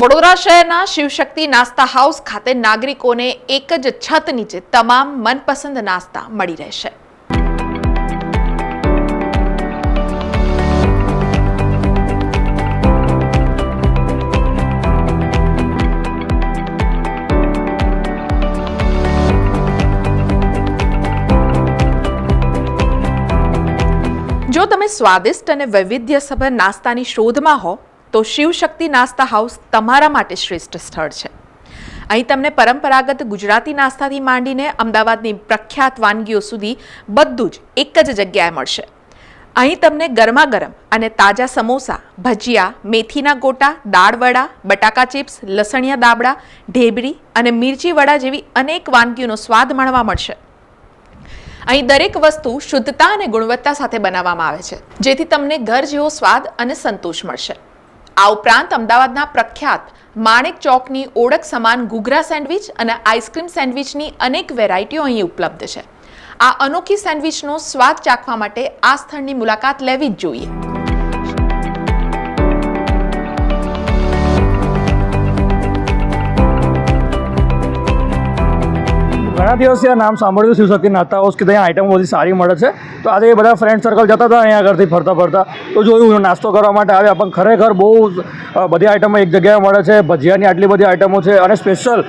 વડોદરા શહેરના શિવશક્તિ નાસ્તા હાઉસ ખાતે નાગરિકોને એક જ છત નીચે તમામ મનપસંદ નાસ્તા મળી રહેશે. જો તમે સ્વાદિષ્ટ અને વૈવિધ્યસભર નાસ્તાની શોધમાં હો તો શિવશક્તિ નાસ્તા હાઉસ તમારા માટે શ્રેષ્ઠ સ્થળ છે. અહીં તમને પરંપરાગત ગુજરાતી નાસ્તાથી માંડીને અમદાવાદની પ્રખ્યાત વાનગીઓ સુધી બધું જ એક જ જગ્યાએ મળશે. અહીં તમને ગરમા ગરમ અને તાજા સમોસા, ભજીયા, મેથીના ગોટા દાળવડા બટાકા ચિપ્સ, લસણિયા દાબડા, ઢેબરી અને મિરચી વડા જેવી અનેક વાનગીઓનો સ્વાદ માણવા મળશે. અહીં દરેક વસ્તુ શુદ્ધતા અને ગુણવત્તા સાથે બનાવવામાં આવે છે, જેથી તમને ઘર જેવો સ્વાદ અને સંતોષ મળશે. આ ઉપરાંત અમદાવાદના પ્રખ્યાત માણેક ચોકની ઓળખ સમાન ઘૂઘરા સેન્ડવિચ અને આઈસ્ક્રીમ સેન્ડવિચની અનેક વેરાયટીઓ અહીં ઉપલબ્ધ છે. આ અનોખી સેન્ડવિચનો સ્વાદ ચાખવા માટે આ સ્થળની મુલાકાત લેવી જ જોઈએ. ઘણા દિવસથી આ નામ સાંભળ્યું શિવશક્તિ નાતા હાઉસ કે ત્યાં આઈટમ બધી સારી મળે છે. તો આજે બધા ફ્રેન્ડ સર્કલ જતા હતા અહીંયા આગળથી ફરતા ફરતા. તો જોયું નાસ્તો કરવા માટે આવ્યા, પણ ખરેખર બહુ બધી આઈટમો એક જગ્યાએ મળે છે. ભજીયાની આટલી બધી આઈટમો છે. અને સ્પેશિયલ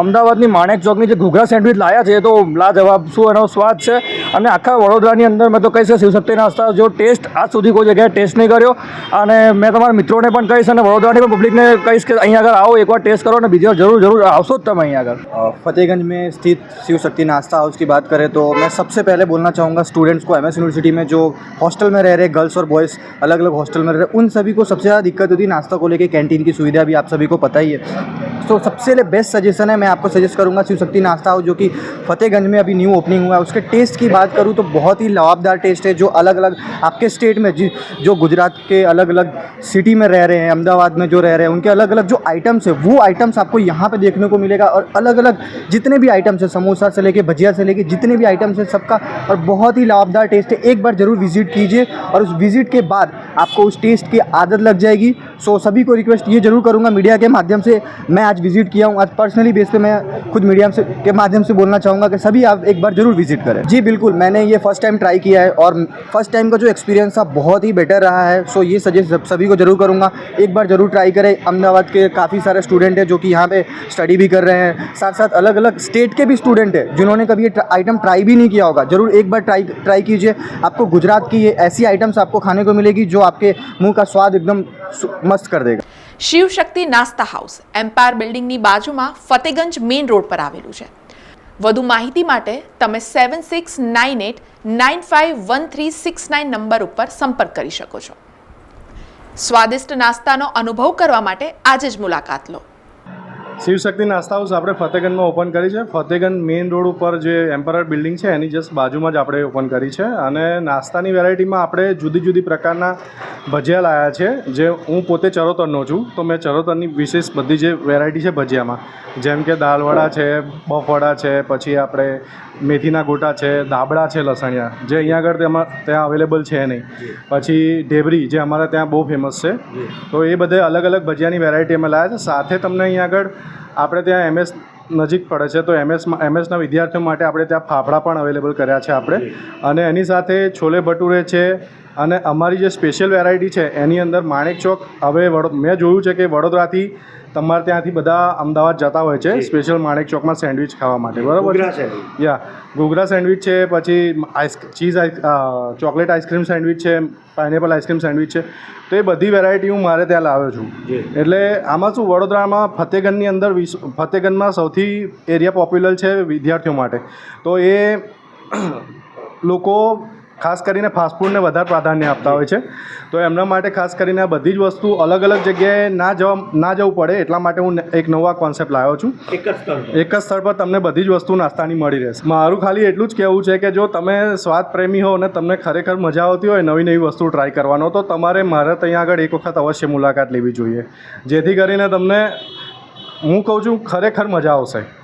અમદાવાદની માણેક ચોકની જે ઘૂઘરા સેન્ડવિચ લાયા છે, એ તો લાજવાબ શું એનો સ્વાદ છે? અને આખા વડોદરાની અંદર મેં તો કહીશ કે શિવશક્તિ નાસ્તા જો ટેસ્ટ આજ સુધી કોઈ જગ્યાએ ટેસ્ટ નહીં કર્યો અને મેં તમારા મિત્રોને પણ કહીશ અને વડોદરાની પણ પબ્લિકને કહીશ કે અહીંયા આગળ આવો એકવાર ટેસ્ટ કરો અને બીજી વાર જરૂર જરૂર આવશો જ તમે અહીંયા આગળ अ, फतेहगंज में स्थित शिव शक्ति नाश्ता हाउस की बात करें तो मैं सबसे पहले बोलना चाहूँगा स्टूडेंट्स को एम एस यूनिवर्सिटी में जो हॉस्टल में रह रहे गर्ल्स और बॉयज़ अलग अलग हॉस्टल में रह रहे उन सभी को सबसे ज़्यादा दिक्कत होती है नाश्ता को लेके कैंटीन की सुविधा भी आप सभी को पता ही है तो सबसे बेस्ट सजेशन है, मैं आपको सजेस्ट करूँगा शिव शक्ति नाश्ता हाउस जो कि फतेहगंज में अभी न्यू ओपनिंग हुआ है। उसके टेस्ट की बात करूँ तो बहुत ही लाभदार टेस्ट है, जो अलग अलग आपके स्टेट में जी, जो गुजरात के अलग अलग सिटी में रह रहे हैं, अहमदाबाद में जो रह रहे हैं, उनके अलग अलग जो आइटम्स है, वो आइटम्स आपको यहाँ पर देखने को मिलेगा। और अलग अलग जितने भी आइटम्स है, समोसा से लेके, भजिया से लेके, जितने भी आइटम्स है सबका, और बहुत ही लाभदार टेस्ट है। एक बार ज़रूर विज़िट कीजिए, और उस विज़िट के बाद आपको उस टेस्ट की आदत लग जाएगी। सो सभी को रिक्वेस्ट ये ज़रूर करूँगा मीडिया के माध्यम से। मैं आज विज़िट किया हूँ। आज पर्सनली बेस पे मैं खुद मीडिया से, के माध्यम से बोलना चाहूँगा कि सभी आप एक बार ज़रूर विज़िट करें। जी, बिल्कुल। मैंने ये फ़र्स्ट टाइम ट्राई किया है और फ़र्स्ट टाइम का जो एक्सपीरियंस था, बहुत ही बेटर रहा है। सो ये सजेस्ट सभी को ज़रूर करूँगा। एक बार ज़रूर ट्राई करें। अहमदाबाद के काफ़ी सारे स्टूडेंट हैं जो कि यहाँ पर स्टडी भी कर रहे हैं। साथ साथ अलग अलग स्टेट के भी स्टूडेंट हैं, जिन्होंने कभी ये आइटम ट्राई भी नहीं किया होगा। ज़रूर एक बार ट्राई ट्राई कीजिए। आपको गुजरात की ये ऐसी आइटम्स आपको खाने को मिलेगी जो आपके मुँह का स्वाद एकदम मस्त कर देगा શિવશક્તિ નાસ્તા હાઉસ એમ્પાયર બિલ્ડિંગની બાજુમાં ફતેગંજ મેઇન રોડ પર આવેલું છે વધુ માહિતી માટે તમે seven six nine eight nine five one three six nine number ઉપર સંપર્ક કરી શકો છો સ્વાદિષ્ટ નાસ્તાનો અનુભવ કરવા માટે આજે જ મુલાકાત લો શિવશક્તિ નાસ્તા હાઉસ આપણે ફતેગંજમાં ઓપન કરી છે. ફતેગંજ મેઇન રોડ ઉપર જે એમ્પરર બિલ્ડિંગ છે એની જસ્ટ બાજુમાં જ આપણે ઓપન કરી છે. અને નાસ્તાની વેરાયટીમાં આપણે જુદી જુદી પ્રકારના ભજીયા લાયા છે. જે હું પોતે ચરોતરનો છું તો મેં ચરોતરની વિશેષ બધી જે વેરાયટી છે ભજીયામાં. જેમ કે દાલવડા છે બફવડા છે પછી આપણે મેથીના ગોટા છે દાબડા છે લસણિયા. જે અહીંયા આગળ તેમાં ત્યાં અવેલેબલ છે નહીં. પછી ઢેબરી જે અમારા ત્યાં બહુ ફેમસ છે. તો એ બધે અલગ અલગ ભજીયાની વેરાયટી અમે લાવ્યા છે. સાથે તમને અહીંયા આગળ આપણે ત્યાં એમએસ નજીક પડે છે, તો એમએસમાં એમએસના વિદ્યાર્થીઓ માટે આપણે ત્યાં ફાફડા પણ અવેલેબલ કર્યા છે આપણે. અને એની સાથે છોલે ભટુરે છે અને અમારી જે સ્પેશિયલ વેરાયટી છે એની અંદર માણેક ચોક હવે મેં જોયું છે કે વડોદરાથી તમારે ત્યાંથી બધા અમદાવાદ જતા હોય છે સ્પેશિયલ માણેક ચોકમાં સેન્ડવિચ ખાવા માટે બરાબર છે? યા ઘૂઘરા સેન્ડવિચ છે પછી ice cheese ice chocolate ice cream sandwich છે પાઇનેપલ આઈસ્ક્રીમ સેન્ડવિચ છે તો એ બધી વેરાયટી હું મારે ત્યાં લાવ્યો છું. એટલે આમાં શું વડોદરામાં ફતેગંજની અંદર વિશ ફતેગંજમાં સૌથી એરિયા પોપ્યુલર છે વિદ્યાર્થીઓ માટે. તો એ લોકો ખાસ કરીને ફાસ્ટફૂડને વધારે પ્રાધાન્ય આપતા હોય છે. તો એમના માટે ખાસ કરીને આ બધી જ વસ્તુ અલગ અલગ જગ્યાએ ના જવા ના જવું પડે એટલા માટે હું એક નવા કોન્સેપ્ટ લાવ્યો છું. એક જ સ્થળ પર? તમને બધી જ વસ્તુ નાસ્તાની મળી રહેશે. મારું ખાલી એટલું જ કહેવું છે કે જો તમે સ્વાદ પ્રેમી હો અને તમને ખરેખર મજા આવતી હોય નવી નવી વસ્તુ ટ્રાય કરવાનો તો તમારે મારે ત્યાં આગળ એક વખત અવશ્ય મુલાકાત લેવી જોઈએ. જેથી કરીને તમને હું કહું છું ખરેખર મજા આવશે.